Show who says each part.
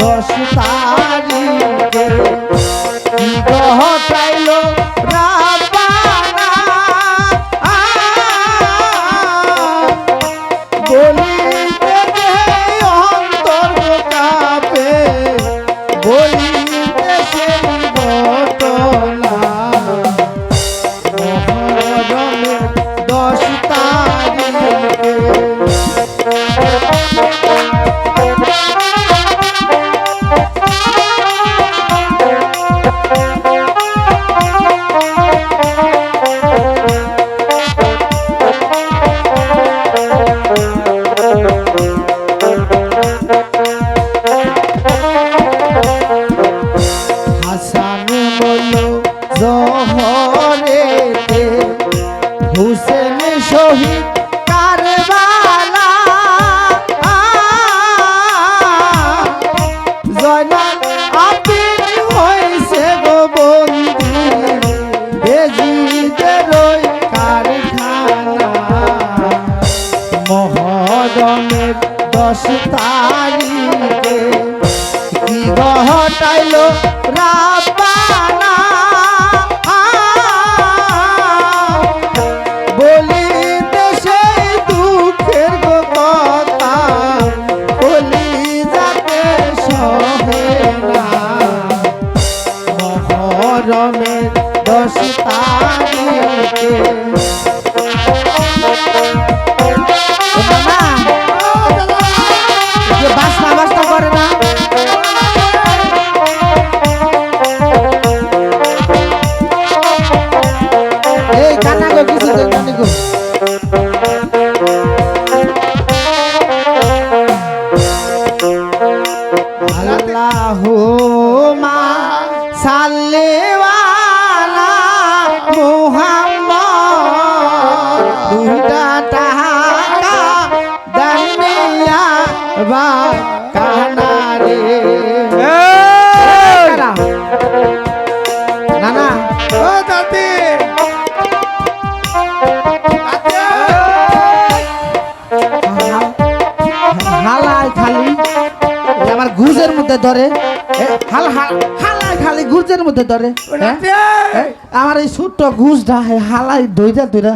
Speaker 1: দশ তারিখে মহরমের দশ তারিখে কি ঘটাইল রাব্বানা বলি কথা বলি যাতে সহে না। মহরমের মুহাম্মদ টাকা দানিয়া বা কানারে। না না
Speaker 2: ও দাদি।
Speaker 1: হালাই খালি। আমার গুজের মধ্যে ধরে। হাল হাল হালাই খালি গুজের মধ্যে ধরে হ্যাঁ? আমার এই ছোট্ট গুজটা হালাই দইরা দইরা